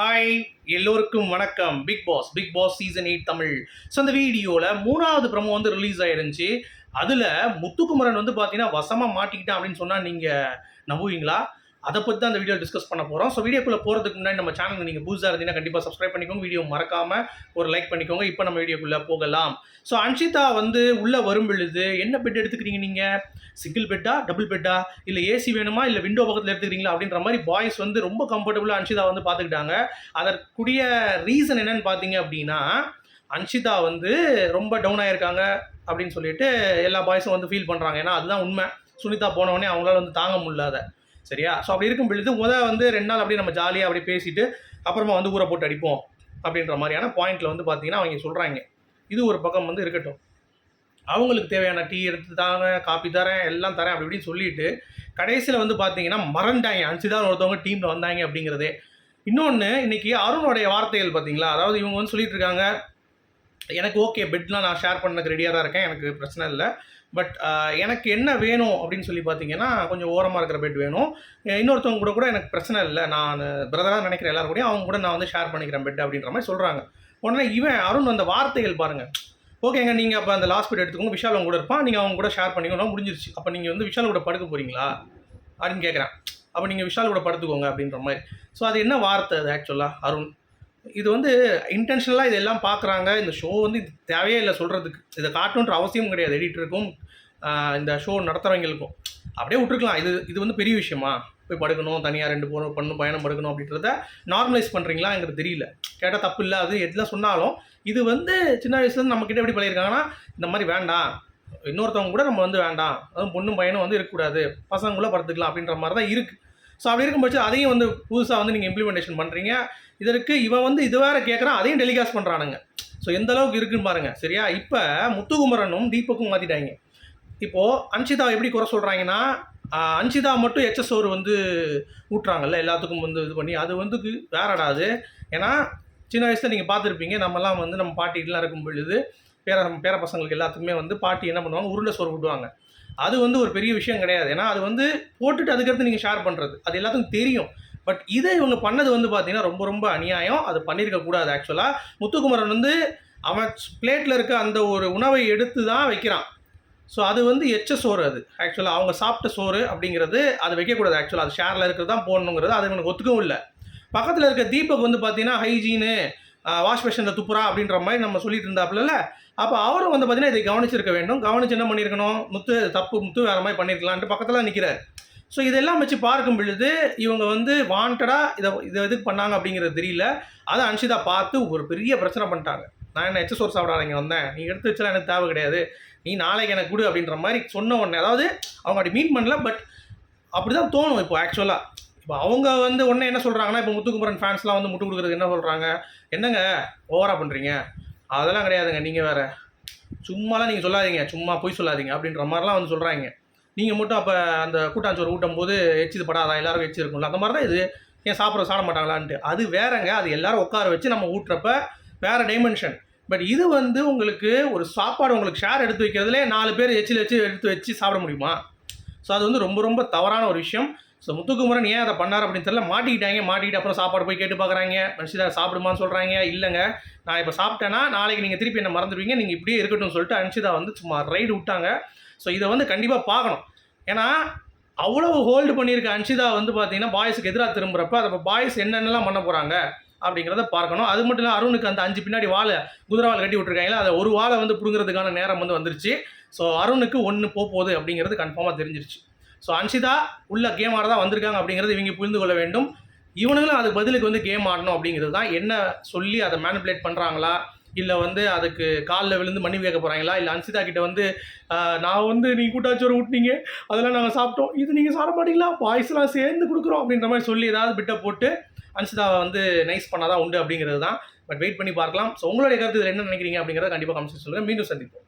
Hi எல்லோருக்கும் வணக்கம். Bigg Boss Bigg Boss season eight Tamil. So அந்த வீடியோவில் மூணாவது ப்ரமோ வந்து ரிலீஸ் ஆயிருந்துச்சு. அதில் முத்துக்குமரன் வந்து பார்த்தீங்கன்னா வசமாக மாட்டிக்கிட்டான் அப்படின்னு சொன்னால் நீங்கள் நம்புவீங்களா? அதை பற்றி தான் அந்த வீடியோ டிஸ்கஸ் பண்ண போகிறோம் ஸோ வீடியோக்குள்ளே போகிறதுக்கு முன்னாடி நம்ம சேனல் நீங்கள் புதுசாக இருந்தீங்கன்னா கண்டிப்பாக சப்ஸ்கிரைப் பண்ணிக்கோங்க. வீடியோ மறக்காமல் ஒரு லைக் பண்ணிக்கோங்க. இப்போ நம்ம வீடியோக்குள்ளே போகலாம். ஸோ அன்ஷிதா வந்து உள்ளே வரும் பொழுது என்ன பெட் எடுத்துக்கிறீங்க நீங்கள் சிங்கிள் பெட்டா டபுள் பெட்டா இல்லை ஏசி வேணுமா இல்லை விண்டோ பக்கத்தில் எடுத்துக்கிறீங்களா அப்படின்ற மாதிரி பாய்ஸ் வந்து ரொம்ப கம்ஃபர்டபுளாக அன்ஷிதா வந்து பார்த்துக்கிட்டாங்க. அதற்குரிய ரீசன் என்னன்னு பார்த்தீங்க அப்படின்னா அன்ஷிதா வந்து ரொம்ப டவுன் ஆகியிருக்காங்க அப்படின்னு சொல்லிட்டு எல்லா பாய்ஸும் வந்து ஃபீல் பண்ணுறாங்க ஏன்னா அதுதான் உண்மை. சுனிதா போனவொடனே அவங்களால வந்து தாங்க முடியல சரியா? ஸோ அப்படி இருக்கும் பொழுது முத வந்து ரெண்டு நாள் அப்படியே நம்ம ஜாலியாக அப்படியே பேசிட்டு அப்புறமா வந்து ஊரை போட்டு அடிப்போம் அப்படின்ற மாதிரியான பாயிண்டில் வந்து பார்த்தீங்கன்னா அவங்க சொல்கிறாங்க இது ஒரு பக்கம் வந்து இருக்கட்டும். அவங்களுக்கு தேவையான டீ எடுத்து தாங்க காப்பி தரேன் எல்லாம் தரேன் அப்படி இப்படின்னு சொல்லிட்டு கடைசியில் வந்து பார்த்தீங்கன்னா மறண்டாங்க அன்சிதான் ஒருத்தவங்க டீமில் வந்தாங்க அப்படிங்கிறதே. இன்னொன்று இன்னைக்கு அருணோடைய வார்த்தைகள் பார்த்தீங்களா அதாவது இவங்க வந்து சொல்லிட்டு இருக்காங்க எனக்கு ஓகே பெட்லாம் நான் ஷேர் பண்ணதுக்கு ரெடியாக தான் இருக்கேன் எனக்கு பிரச்சனை இல்லை. பட் uh, எனக்கு என்ன வேணும் அப்படின்னு சொல்லி பார்த்தீங்கன்னா கொஞ்சம் ஓரமாக இருக்கிற பெட் வேணும். இன்னொருத்தவங்க கூட கூட எனக்கு பிரச்சனை இல்லை. நான் பிரதராக நினைக்கிற எல்லாரும் கூடயும் அவங்க கூட நான் வந்து ஷேர் பண்ணிக்கிறேன் பெட் அப்படின்ற மாதிரி சொல்கிறாங்க உடனே இவன் அருண் அந்த வார்த்தைகள் பாருங்கள் ஓகேங்க நீங்கள் அப்போ அந்த லாஸ்ட் பெட் எடுத்துக்கோங்க. விஷால் அவங்க கூட இருப்பான். நீங்கள் அவங்க கூட ஷேர் பண்ணிக்கணும் முடிஞ்சிருச்சு. அப்போ நீங்கள் வந்து விஷால் கூட படுக்க போகிறீங்களா அப்படின்னு கேட்குறேன் அப்போ நீங்கள் விஷால் கூட படுத்துக்கோங்க அப்படின்ற மாதிரி. ஸோ அது என்ன வார்த்தை அது ஆக்சுவலாக அருண். இது வந்து இன்டென்ஷனலாக இதெல்லாம் பார்க்குறாங்க இந்த ஷோ வந்து இது தேவையே இல்லை சொல்கிறதுக்கு இதை காட்டணுன்ற அவசியம் கிடையாது. எடிட்டருக்கும் இந்த ஷோ நடத்துகிறவங்களுக்கும் அப்படியே விட்டுருக்கலாம். இது இது வந்து பெரிய விஷயமா? போய் படுக்கணும் தனியாக ரெண்டு போகணும் பண்ணணும் பயணம் படுக்கணும் அப்படின்றத நார்மலைஸ் பண்ணுறீங்களா எங்களுக்கு தெரியல. கேட்டால் தப்பு இல்லை. அது எதுலாம் சொன்னாலும் இது வந்து சின்ன வயசுலேருந்து நம்மக்கிட்ட எப்படி பழகிருக்காங்கன்னா இந்த மாதிரி வேண்டாம். இன்னொருத்தவங்க கூட நம்ம வந்து வேண்டாம். அதுவும் பொண்ணும் பையனும் வந்து இருக்கக்கூடாது. பசங்களும் படுத்துக்கலாம் அப்படின்ற மாதிரி தான் இருக்குது ஸோ அப்படி இருக்கும்போது அதையும் வந்து புதுசாக வந்து நீங்கள் இம்ப்ளிமெண்டேஷன் பண்ணுறீங்க இதற்கு இவன் வந்து இது வேறு கேட்குறான் அதையும் டெலிகாஸ்ட் பண்ணுறானுங்க ஸோ எந்த அளவுக்கு இருக்குன்னு பாருங்கள் சரியா? இப்போ முத்துகுமரனும் தீபக்கும் மாற்றிட்டாங்க இப்போது அன்ஷிதா எப்படி குறை சொல்கிறாங்கன்னா அன்ஷிதா மட்டும் எச்எஸ் ஒரு வந்து ஊட்டுறாங்கல்ல எல்லாத்துக்கும் வந்து இது பண்ணி. அது வந்து வேறடாது ஏன்னா சின்ன வயசில் நீங்கள் பார்த்துருப்பீங்க நம்மலாம் வந்து நம்ம பாட்டிகிட்டலாம் இருக்கும் பொழுது பேர பேர பசங்களுக்கு எல்லாத்துக்குமே வந்து பாட்டி என்ன பண்ணுவாங்க உருண்டை சோறு விடுவாங்க அது வந்து ஒரு பெரிய விஷயம் கிடையாது. ஏன்னா அது வந்து போட்டுட்டு அதுக்கடுத்து நீங்கள் ஷேர் பண்ணுறது அது எல்லாத்துக்கும் தெரியும். பட் இதை இவங்க பண்ணது வந்து பார்த்தீங்கன்னா ரொம்ப ரொம்ப அநியாயம். அது பண்ணியிருக்கக்கூடாது ஆக்சுவலாக முத்துக்குமரன் வந்து அவன் பிளேட்டில் இருக்க அந்த ஒரு உணவை எடுத்து தான் வைக்கிறான். ஸோ அது வந்து எச்ச சோறு அது. ஆக்சுவலாக அவங்க சாப்பிட்ட சோறு அப்படிங்கிறது அது வைக்கக்கூடாது ஆக்சுவலாக அது ஷேரில் இருக்கிறது தான் போடணுங்கிறது அது எனக்கு ஒத்துக்கவும் இல்லை. பக்கத்தில் இருக்க தீபக் வந்து பார்த்தீங்கன்னா ஹைஜீனு வாஷ் மிஷினில் துப்புரா அப்படின்ற மாதிரி நம்ம சொல்லிட்டு இருந்தாப்புல அப்போ அவரும் வந்து பார்த்தீங்கன்னா இதை கவனிச்சிருக்க வேண்டும். கவனிச்சு என்ன பண்ணியிருக்கணும்? முத்து தப்பு முத்து வேறு மாதிரி பண்ணியிருக்கலான்ட்டு பக்கத்தில் நிற்கிறார் ஸோ இதெல்லாம் வச்சு பார்க்கும் பொழுது இவங்க வந்து வாண்டடாக இதை இதை எதுக்கு பண்ணாங்க அப்படிங்கிறது தெரியல. அதை அன்ஷிதா பார்த்து ஒரு பெரிய பிரச்சனை பண்ணிட்டாங்க. நான் என்ன எச்ச சோர்ஸ் சாப்பிட இங்கே வந்தேன். நீ எடுத்து வச்சலாம் எனக்கு தேவை கிடையாது. நீ நாளைக்கு எனக்கு கொடு அப்படின்ற மாதிரி சொன்ன உடனே அதாவது அவங்க அப்படி மீன் பண்ணல பட் அப்படி தான் தோணும் இப்போ ஆக்சுவலாக இப்போ அவங்க வந்து உடனே என்ன சொல்கிறாங்கன்னா இப்போ முத்துக்குமரன் ஃபேன்ஸ்லாம் வந்து முட்டு கொடுக்குறது என்ன சொல்கிறாங்க என்னங்க? ஓவராக பண்ணுறீங்க அதெல்லாம் கிடையாதுங்க. நீங்கள் வேறு சும்மாலாம் நீங்கள் சொல்லாதீங்க. சும்மா போய் சொல்லாதீங்க. அப்படின்ற மாதிரிலாம் வந்து சொல்கிறாங்க நீங்கள் மட்டும் அப்போ அந்த கூட்டாஞ்சோறு ஊட்டும் போது எச்சிது படாதான் எல்லாரும் எச்சி இருக்கும்ல. அந்த மாதிரி தான் இது. ஏன் சாப்பிட சாட மாட்டாங்களான்ட்டு. அது வேறங்க. அது எல்லாரும் உட்கார வச்சு நம்ம ஊட்டுறப்ப வேறு டைமென்ஷன் பட் இது வந்து உங்களுக்கு ஒரு சாப்பாடு உங்களுக்கு ஷேர் எடுத்து வைக்கிறதுலே நாலு பேர் எச்சில் வச்சு எடுத்து வச்சு சாப்பிட முடியுமா? ஸோ அது வந்து ரொம்ப ரொம்ப தவறான ஒரு விஷயம். ஸோ முத்துக்குமரன் ஏன் அதை பண்ணார் அப்படின்னு தெரியல. மாட்டிக்கிட்டாங்க மாட்டிக்கிட்டு அப்புறம் சாப்பாடு போய் கேட்டு பார்க்குறாங்க மனுஷிதா சாப்பிடுமான்னு சொல்கிறாங்க இல்லைங்க. நான் இப்போ சாப்பிட்டேன்னா நாளைக்கு நீங்கள் திருப்பி என்ன மறந்துடுவீங்க. நீங்கள் இப்படியே இருக்கட்டும்னு சொல்லிட்டு அன்ஷிதா வந்து சும்மா ரைடு விட்டாங்க. ஸோ இதை வந்து கண்டிப்பாக பார்க்கணும். ஏன்னா அவ்வளோ ஹோல்டு பண்ணியிருக்க அன்ஷிதா வந்து பார்த்தீங்கன்னா பாய்ஸுக்கு எதிராக திரும்புறப்ப அதை பாய்ஸ் என்னென்னலாம் பண்ண போகிறாங்க அப்படிங்கிறத பார்க்கணும். அது மட்டும் இல்லை அருணுக்கு அந்த அஞ்சு பின்னாடி வாழை குதிரை கட்டி விட்டுருக்காங்களா அதை ஒரு வாழை வந்து பிடுங்கிறதுக்கான நேரம் வந்து வந்துருச்சு. ஸோ அருணுக்கு ஒன்று போகுது அப்படிங்கிறது கன்ஃபார்மாக தெரிஞ்சிருச்சு. ஸோ அன்ஷிதா உள்ள கேம் ஆட தான் வந்திருக்காங்க அப்படிங்கிறது இவங்க புரிந்து கொள்ள வேண்டும். இவனுங்களும் அதுக்கு பதிலுக்கு வந்து கேம் ஆடணும் அப்படிங்கிறது தான். என்ன சொல்லி அதை மேனிப்புலேட் பண்ணுறாங்களா இல்லை வந்து அதுக்கு காலில் விழுந்து மன்னிப்பு கேட்க போகிறாங்களா இல்லை அன்சிதா கிட்ட வந்து நான் வந்து நீங்கள் கூட்டாச்சோறு விட்டீங்க அதெல்லாம் நாங்கள் சாப்பிட்டோம். இது நீங்கள் சாப்பிட மாட்டீங்களா? பாய்ஸ்லாம் சேர்ந்து கொடுக்குறோம். அப்படின்ற மாதிரி சொல்லி ஏதாவது பிட்ட போட்டு அன்சிதாவை வந்து நைஸ் பண்ணாதான் உண்டு அப்படிங்கிறது தான். பட் வெயிட் பண்ணி பார்க்கலாம். ஸோ உங்களுடைய கருத்து இதில் என்ன நினைக்கிறீங்க அப்படிங்கிறத கண்டிப்பாக கமெண்ட்ஸ் சொல்லுங்கள் மீண்டும் சந்திப்போம்.